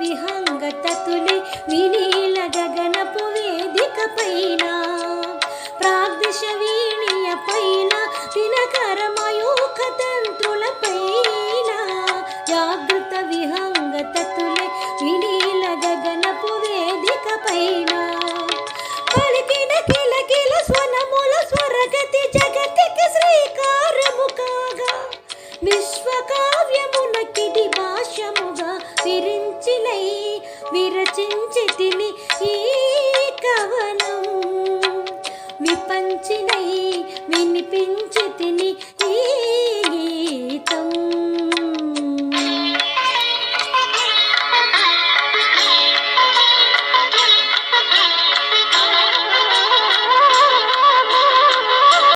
జాగృత విహంగత తులి వినీల గగనపు వేదిక పైన. ప్రాగ్దిశ వీణియ పైన దినకర మయూఖ తంత్రుల పైన. జాగృత విహంగత తులి వినీల గగనపు వేదిక పైన. పలికిన కిలకిల స్వనముల స్వరగతి జగతికి శ్రీకారము కాగా. విరచించి తిని ఈ కవనం. విపంచినై వినిపించి